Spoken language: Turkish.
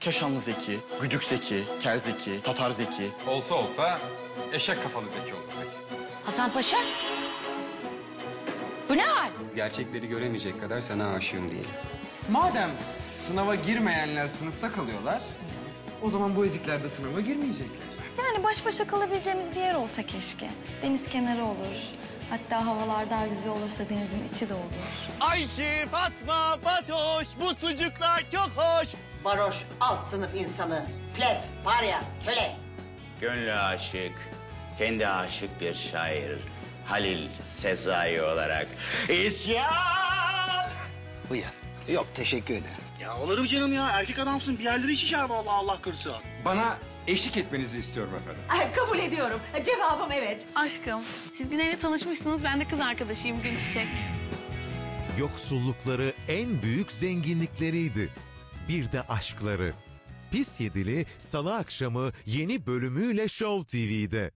Keşanlı Zeki, Güdük Zeki, Ker Zeki, Tatar Zeki. Olsa olsa eşek kafalı zeki olur Zeki. Hasan Paşa? Bu ne hal? Gerçekleri göremeyecek kadar sana aşığım diyelim. Madem sınava girmeyenler sınıfta kalıyorlar, o zaman bu ezikler de sınava girmeyecekler. Yani baş başa kalabileceğimiz bir yer olsa keşke. Deniz kenarı olur. Hatta havalar daha güzel olursa denizin içi de olur. Ayşe, Fatma, Fatoş, bu sucuklar çok hoş. Varoş, alt sınıf insanı. Pleb, parya, köle. Gönlü aşık, kendi aşık bir şair Halil Sezai olarak isyan! Buyur. Yok teşekkür ederim. Ya olur mu canım ya? Erkek adamsın. Bir yerleri şişer vallahi Allah korusun. Bana eşlik etmenizi istiyorum efendim. Ay, kabul ediyorum. Cevabım evet. Aşkım, siz Güney'le tanışmışsınız. Ben de kız arkadaşıyım Gün Çiçek. Yoksullukları en büyük zenginlikleriydi. Bir de aşkları. Pis Yedili Salı akşamı yeni bölümüyle Show TV'de.